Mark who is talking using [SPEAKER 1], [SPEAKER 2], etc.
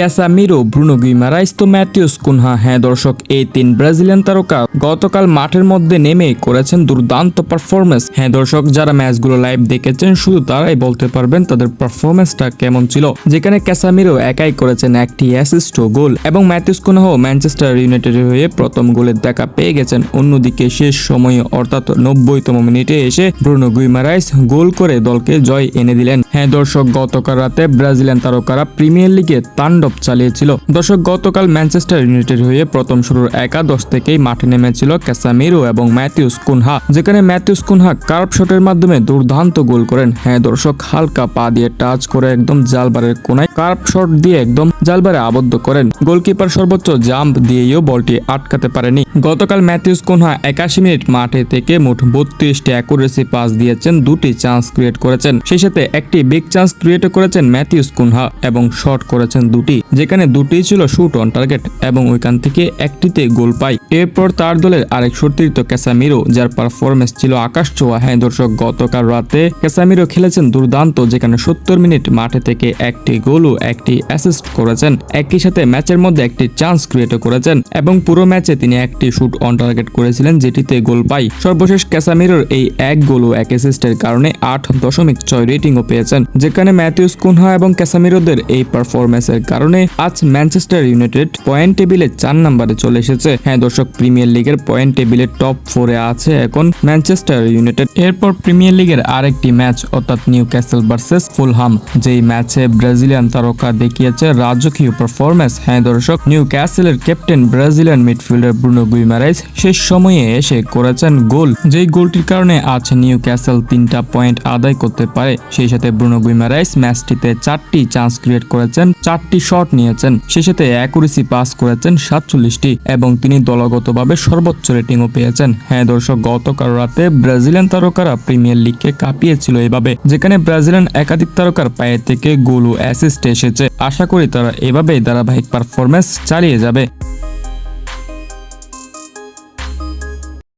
[SPEAKER 1] ক্যাসামিরো Bruno গুইমারাইস তো Matheus Cunha. হ্যাঁ দর্শক, এই তিন ব্রাজিলিয়ান তারকা গতকাল মাঠের মধ্যে নেমে করেছেন দুর্দান্ত পারফরমেন্স হ্যাঁ দর্শক, যারা ম্যাচগুলো লাইভ দেখেছেন, শুধু তারাই বলতে পারবেন তাদের পারফরমেন্সটা কেমন ছিল। যেখানে ক্যাসামিরো একাই করেছেন একটি অ্যাসিস্ট গোল, এবং ম্যাথিউস কুনহাও ম্যানচেস্টার ইউনাইটেডের হয়ে প্রথম গোলের দেখা পেয়ে গেছেন। অন্যদিকে শেষ সময়ে, অর্থাৎ নব্বইতম মিনিটে এসে ব্রুনো গুইমারাইস গোল করে দলকে জয় এনে দিলেন। হ্যাঁ দর্শক, গতকাল রাতে ব্রাজিলিয়ান তারকারা প্রিমিয়ার লিগে তাণ্ডব চালিয়েছিল। দর্শক, গতকাল ম্যানচেস্টার ইউনাইটেড হয়ে প্রথম শুরুর একাদশ থেকেই মাঠে নেমেছিল ক্যাসামিরো এবং ম্যাথিউস কুনহা, যেখানে ম্যাথিউস কুনহা কার্ভ শটের মাধ্যমে দুর্দান্ত গোল করেন। হ্যাঁ দর্শক, হালকা পা দিয়ে টাচ করে একদম জালবারের কোনায় কার্ভ শট দিয়ে একদম জালবারে আবদ্ধ করেন। গোলকিপার সর্বোচ্চ জাম্প দিয়েও বলটি আটকাতে পারেনি। গতকাল ম্যাথিউস কুনহা একাশি মিনিট মাঠে থেকে মোট বত্রিশটি অ্যাকুরেসি পাস দিয়েছেন, দুটি চান্স ক্রিয়েট করেছেন। সেই সাথে একটি বিগ চান্স ক্রিয়েট করেছেন ম্যাথিউস কুনহা এবং শট করেছেন দুটি। যেখানে দুটি ছিল শুট অন টার্গেট এবং ওইখান থেকে একটিতে গোল পায়। এরপর তার দলের আরেক সতীর্থ ক্যাসামিরো, যার পারফরমেন্স ছিল আকাশ ছোঁয়া। হ্যাঁ দর্শক, গতকাল রাতে ক্যাসামিরো খেলেছেন দুর্দান্ত, যেখানে সত্তর মিনিট মাঠে থেকে একটি গোল ও একটি অ্যাসিস্ট করেছেন। একই সাথে ম্যাচের মধ্যে একটি চান্স ক্রিয়েট করেছেন এবং পুরো ম্যাচে তিনি একটি শুট অন টার্গেট করেছিলেন, যেটিতে গোল পায়। সর্বশেষ ক্যাসামিরোর এই এক গোল ও এক অ্যাসিস্টের কারণে আট দশমিক ছয় রেটিংও পেয়েছেন, যেখানে ম্যাথিউস কুনহা এবং ক্যাসামিরোদের এই পারফরমেন্সের কারণে আজ ম্যানচেস্টার ইউনাইটেড পয়েন্ট টেবিলে চার নম্বরে চলে এসেছে। হ্যাঁ দর্শক, প্রিমিয়ার লিগের পয়েন্ট টেবিলে টপ ফোরে আছে এখন ম্যানচেস্টার ইউনাইটেড। এরপর প্রিমিয়ার লিগের আরেকটি ম্যাচ, অর্থাৎ নিউ ক্যাসেল ভার্সেস ফুলহাম। যেই ম্যাচে ব্রাজিলিয়ান তারকা দেখিয়েছে রাজকীয় পারফরমেন্স হ্যাঁ দর্শক নিউ ক্যাসেলের captain Brazilian midfielder Bruno Guimaraes শেষ সময়ে এসে করেছেন গোল। যেই গোলটির কারণে আজ নিউ ক্যাসেল তিনটা পয়েন্ট আদায় করতে পারে। সেই সাথে ব্রুনো গুইমারাইস ম্যাচটিতে চারটি চান্স ক্রিয়েট করেছেন, চারটি শট নিয়েছেন। শেষেতে অ্যাকুরেসি পাস করেছেন সাতচল্লিশটি এবং তিনি দলগতভাবে সর্বোচ্চ রেটিংও পেয়েছেন। হ্যাঁ দর্শক, গতকাল রাতে ব্রাজিলিয়ান তারকারা প্রিমিয়ার লিগকে কাঁপিয়েছিল এভাবে, যেখানে ব্রাজিলিয়ান একাধিক তারকার পায়ে থেকে গোল ও অ্যাসিস্ট এসেছে। আশা করি তারা এভাবেই ধারাবাহিক পারফরমেন্স চালিয়ে যাবে।